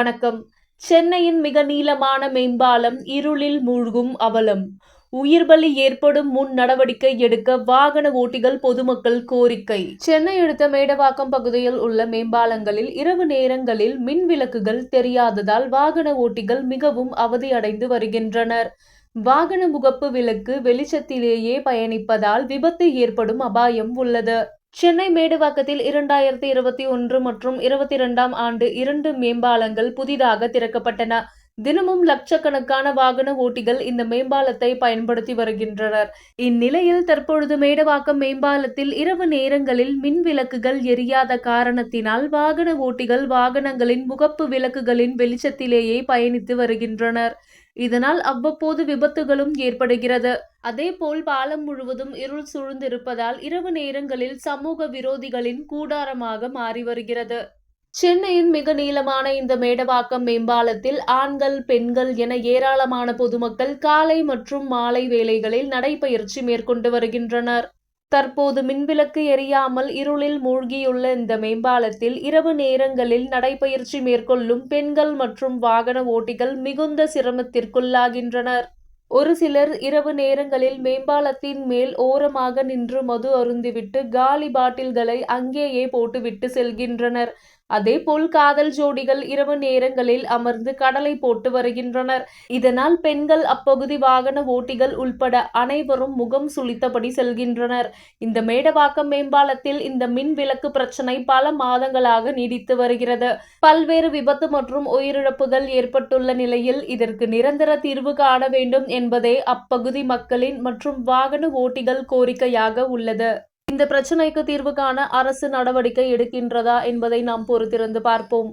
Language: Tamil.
வணக்கம். சென்னையின் மிக நீளமான மேம்பாலம் இருளில் மூழ்கும் அவலம். உயிர்பலி ஏற்படும் முன் நடவடிக்கை எடுக்க வாகன ஓட்டிகள் பொதுமக்கள் கோரிக்கை. சென்னை அடுத்த மேடவாக்கம் பகுதியில் உள்ள மேம்பாலங்களில் இரவு நேரங்களில் மின் விளக்குகள் தெரியாததால் வாகன ஓட்டிகள் மிகவும் அவதியடைந்து வருகின்றனர். வாகன முகப்பு விளக்கு வெளிச்சத்திலேயே பயணிப்பதால் விபத்து ஏற்படும் அபாயம் உள்ளது. சென்னை மேடுவாக்கத்தில் இரண்டாயிரத்தி இருபத்தி ஒன்று மற்றும் இருபத்தி இரண்டாம் ஆண்டு இரண்டு மேம்பாலங்கள் புதிதாக திறக்கப்பட்டன. தினமும் லட்சக்கணக்கான வாகன ஓட்டிகள் இந்த மேம்பாலத்தை பயன்படுத்தி வருகின்றனர். இந்நிலையில் தற்பொழுது மேடவாக்கம் மேம்பாலத்தில் இரவு நேரங்களில் மின் விளக்குகள் எரியாத காரணத்தினால் வாகன ஓட்டிகள் வாகனங்களின் முகப்பு விளக்குகளின் வெளிச்சத்திலேயே பயணித்து வருகின்றனர். இதனால் அவ்வப்போது விபத்துகளும் ஏற்படுகிறது. அதேபோல் பாலம் முழுவதும் இருள் சூழ்ந்திருப்பதால் இரவு நேரங்களில் சமூக விரோதிகளின் கூடாரமாக மாறி வருகிறது. சென்னையின் மிக நீளமான இந்த மேடவாக்கம் மேம்பாலத்தில் ஆண்கள் பெண்கள் என ஏராளமான பொதுமக்கள் காலை மற்றும் மாலை வேளைகளில் நடைபயிற்சி மேற்கொண்டு வருகின்றனர். தற்போது மின்விளக்கு எரியாமல் இருளில் மூழ்கியுள்ள இந்த மேம்பாலத்தில் இரவு நேரங்களில் நடைபயிற்சி மேற்கொள்ளும் பெண்கள் மற்றும் வாகன ஓட்டிகள் மிகுந்த சிரமத்திற்குள்ளாகின்றனர். ஒரு சிலர் இரவு நேரங்களில் மேம்பாலத்தின் மேல் ஓரமாக நின்று மது அருந்திவிட்டு காலி பாட்டில்களை அங்கேயே போட்டுவிட்டு செல்கின்றனர். அதேபோல் காதல் ஜோடிகள் இரவு நேரங்களில் அமர்ந்து கடலை போட்டு வருகின்றனர். இதனால் பெண்கள் அப்பகுதி வாகன ஓட்டிகள் உள்பட அனைவரும் முகம் சுளித்தபடி செல்கின்றனர். இந்த மேடவாக்கம் மேம்பாலத்தில் இந்த மின் விளக்கு பிரச்சனை பல மாதங்களாக நீடித்து வருகிறது. பல்வேறு விபத்து மற்றும் உயிரிழப்புகள் ஏற்பட்டுள்ள நிலையில் இதற்கு நிரந்தர தீர்வு காண வேண்டும் என்பதே அப்பகுதி மக்களின் மற்றும் வாகன ஓட்டிகள் கோரிக்கையாக உள்ளது. இந்த பிரச்சினைக்கு தீர்வு காண அரசு நடவடிக்கை எடுக்கின்றதா என்பதை நாம் பொறுத்திருந்து பார்ப்போம்.